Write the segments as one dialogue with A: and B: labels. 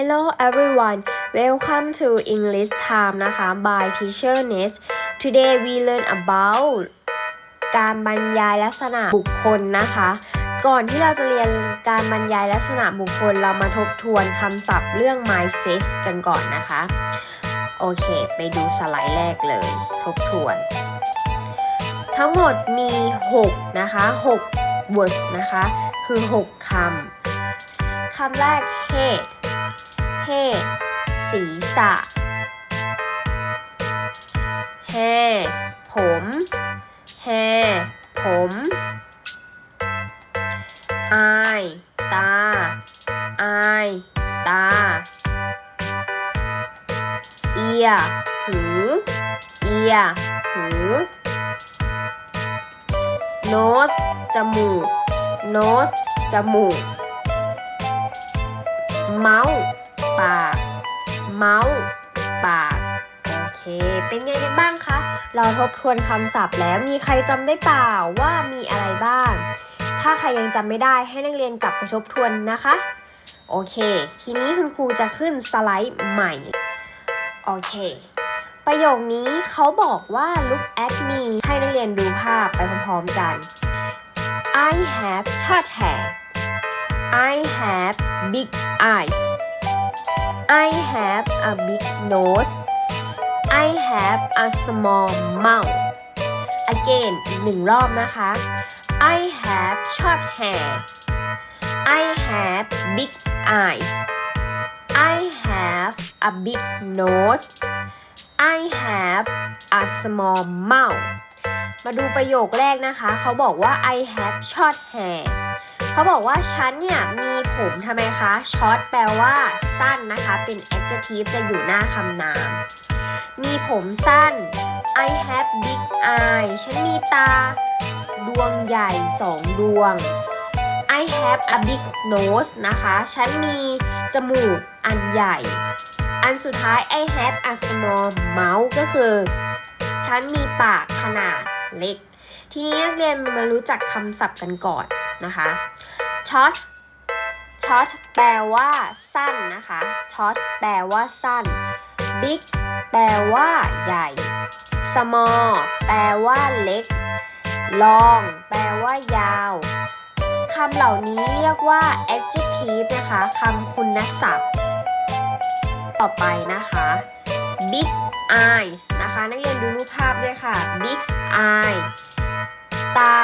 A: Hello everyone welcome to English Time นะคะ by Teacher Nest Today we learn about การบรรยายลักษณะบุคคลนะคะ ก่อนที่เราจะเรียนการบรรยายลักษณะบุคคลเรามาทบทวนคำศัพท์เรื่อง my face กันก่อนนะคะ โอเค ไปดูสไลด์แรกเลย ทบทวน ทั้งหมดมี 6 นะคะ 6 words นะคะ คือ 6คำ คำแรก head head ศีรษะ hair ผม hair ผม eye ตา eye ตา ear หู ear หู nose จมูก nose จมูก mouth ปาก mouth ปากโอเค เป็นไงกันบ้างคะ เราทบทวนคำศัพท์แล้วมีใครจำได้เปล่าว่ามีอะไรบ้าง ถ้าใครยังจำไม่ได้ให้นักเรียนกลับไปทบทวนนะคะ โอเค ทีนี้คุณครูจะขึ้นสไลด์ใหม่ โอเค ประโยคนี้เขาบอกว่า look at me ให้นักเรียนดูภาพไปพร้อมๆกัน I have short hair big eyes I have a big nose I have a small mouth again อีกหนึ่งรอบนะคะ I have short hair I have big eyes I have a big nose I have a small mouth มาดูประโยคแรกนะคะ เขาบอกว่า I have short hair เขาบอกว่าฉันเนี่ยมีผมทำไมคะ short แปลว่า สั้นนะคะ เป็น adjective จะอยู่หน้าคำนาม มีผมสั้น I have big eye ฉันมีตา ดวงใหญ่สองดวง I have a big nose นะคะ ฉันมีจมูกอันใหญ่ อันสุดท้าย I have a small mouth ก็คือ ฉันมีปากขนาดเล็ก ทีนี้นักเรียนมารู้จักคำศัพท์กันก่อนนะคะ short short แปลว่าสั้นนะคะ short แปลว่าสั้น big แปลว่าใหญ่ small แปลว่าเล็ก long แปลว่ายาวคำเหล่านี้เรียกว่า adjective นะคะคำคุณศัพท์ ต่อไปนะคะ big eyes นะคะ นักเรียนดูรูปภาพด้วยค่ะ big eye ตา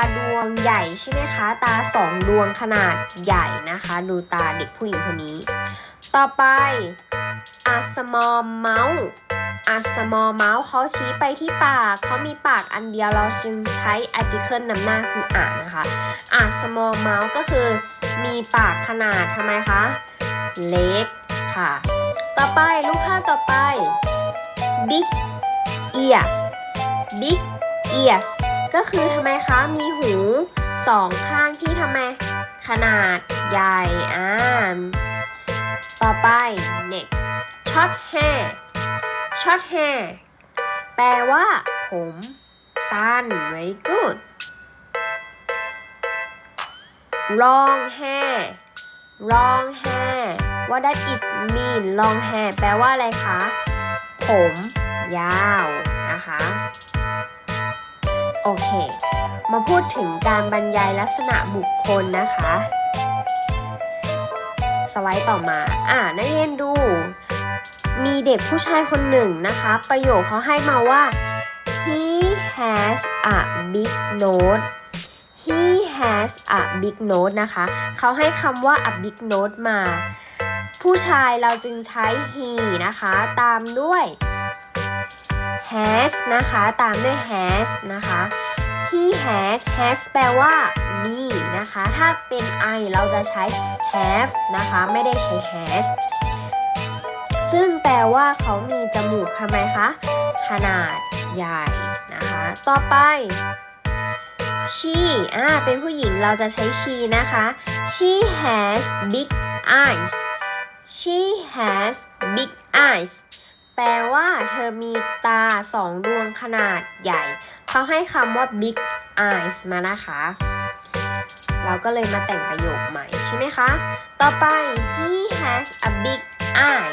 A: ดวงใหญ่ใช่ไหมคะ ตาสองดวงขนาดใหญ่นะคะ ดูตาเด็กผู้หญิงคนนี้ ต่อไป a small mouth a small mouth เขาชี้ไปที่ปาก เขามีปากอันเดียวเราจึงใช้ article นำหน้าคืออ่านนะคะ a small mouth ก็คือมีปากขนาดทำไมคะ เล็กค่ะ ต่อไปรูปภาพต่อไป big ears big ears ก็คือทำไมคะมีหูสองข้างที่ทำไม ขนาดใหญ่อ่าต่อไป neck short hair short hair แปลว่า ผมสั้น very good long hair long hair what does it mean long hair แปลว่าอะไรคะ ผมยาวนะคะ โอเค มาพูดถึงการบรรยายลักษณะบุคคลนะคะ สไลด์ต่อมา อ่านักเรียนดู มีเด็กผู้ชายคนหนึ่งนะคะ ประโยคเขาให้มาว่า he has a big nose he has a big nose นะคะ เขาให้คำว่า a big nose มา ผู้ชายเราจึงใช้ he นะคะ ตามด้วย has นะคะ ตามด้วย has นะคะ he has has แปลว่ามีนะคะ ถ้าเป็น I เราจะใช้ have นะคะ ไม่ได้ใช้ has ซึ่งแปลว่าเขามีจมูกทำไมคะ ขนาดใหญ่นะคะ ต่อไป she อ่า เป็นผู้หญิงเราจะใช้ she นะคะ she has big eyes she has big eyes แปลว่าเธอมีตาสองดวงขนาดใหญ่ เขาให้คำว่า big eyes มานะคะ เราก็เลยมาแต่งประโยคใหม่ใช่ไหมคะ ต่อไป he has a big eye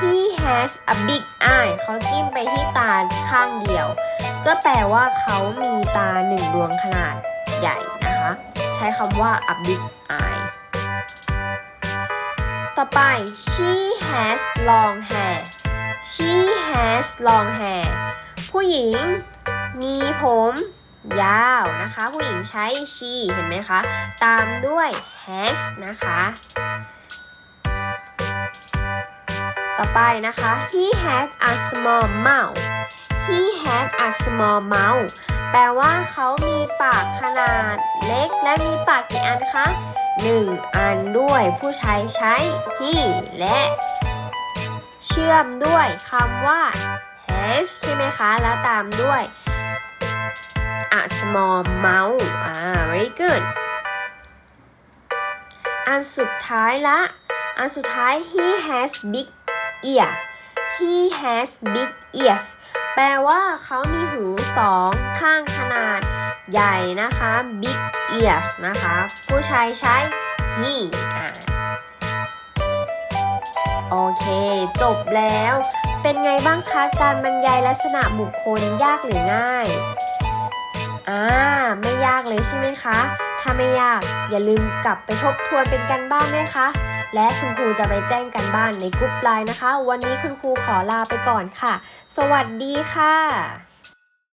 A: he has a big eye เขาจิ้มไปที่ตาข้างเดียว ก็แปลว่าเขามีตาหนึ่งดวงขนาดใหญ่นะคะ ใช้คำว่า a big eye ต่อไป she has long hair she has long hair ผู้หญิงมีผม ยาวนะคะ ผู้หญิงใช้ she เห็นไหมคะ ตามด้วย has นะคะ ต่อไปนะคะ he had a small mouth he had a small mouth แปลว่าเขามีปากขนาดเล็กและมีปากกี่อันคะหนึ่งอันด้วยผู้ใช้ใช้ he และ เชื่อมด้วยคำว่า has ใช่ไหมคะ แล้วตามด้วย a small mouth อ่า very good อันสุดท้ายละ อันสุดท้าย he has big ear he has big ears แปลว่าเขามีหูสองข้างขนาดใหญ่นะคะ big ears นะคะ ผู้ชายใช้ he อ่า โอเค จบแล้ว เป็นไงบ้างคะการบรรยายลักษณะบุคคลยากหรือง่ายอ่าไม่ยากเลยใช่ไหมคะ ถ้าไม่ยากอย่าลืมกลับไปทบทวนเป็นกันบ้านด้วยคะและคุณครูจะไปแจ้งกันบ้านในกรุ๊ปไลน์นะคะ วันนี้คุณครูขอลาไปก่อนค่ะ สวัสดีค่ะ